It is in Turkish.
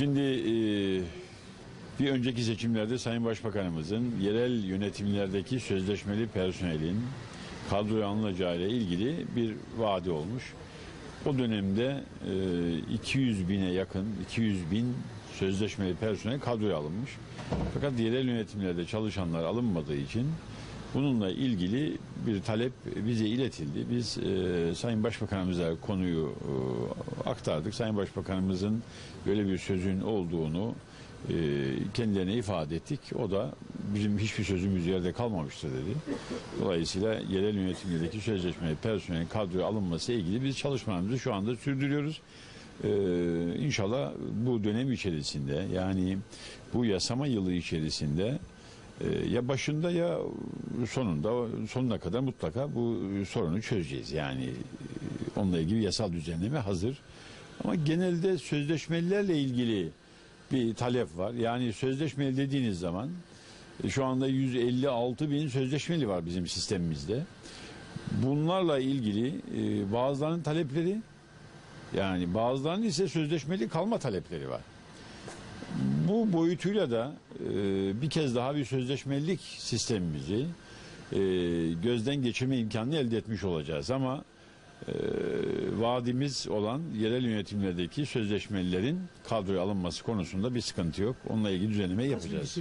Şimdi e, bir önceki seçimlerde Sayın Başbakanımızın yerel yönetimlerdeki sözleşmeli personelin kadroya alınacağı ile ilgili bir vaadi olmuş. O dönemde e, 200 bine yakın, 200 bin sözleşmeli personel kadroya alınmış. Fakat yerel yönetimlerde çalışanlar alınmadığı için bununla ilgili bir talep bize iletildi. Biz e, Sayın Başbakanımıza konuyu e, aktardık. Sayın Başbakanımızın böyle bir sözün olduğunu e, kendilerine ifade ettik. O da bizim hiçbir sözümüz yerde kalmamıştır dedi. Dolayısıyla yerel yönetimlerdeki sözleşmeli personel kadroya alınması ilgili biz çalışmalarımızı şu anda sürdürüyoruz. Ee, inşallah bu dönem içerisinde yani bu yasama yılı içerisinde ya başında ya sonunda sonuna kadar mutlaka bu sorunu çözeceğiz. Yani e, onunla ilgili yasal düzenleme hazır. Ama genelde sözleşmelilerle ilgili bir talep var. Yani sözleşmeli dediğiniz zaman e, şu anda 156 bin sözleşmeli var bizim sistemimizde. Bunlarla ilgili e, bazılarının talepleri yani bazılarının ise sözleşmeli kalma talepleri var. Bu boyutuyla da e, bir kez daha bir sözleşmelilik sistemimizi e, gözden geçirme imkanını elde etmiş olacağız. Ama e, vaadimiz olan yerel yönetimlerdeki sözleşmelilerin kadroya alınması konusunda bir sıkıntı yok. Onunla ilgili düzenleme yapacağız.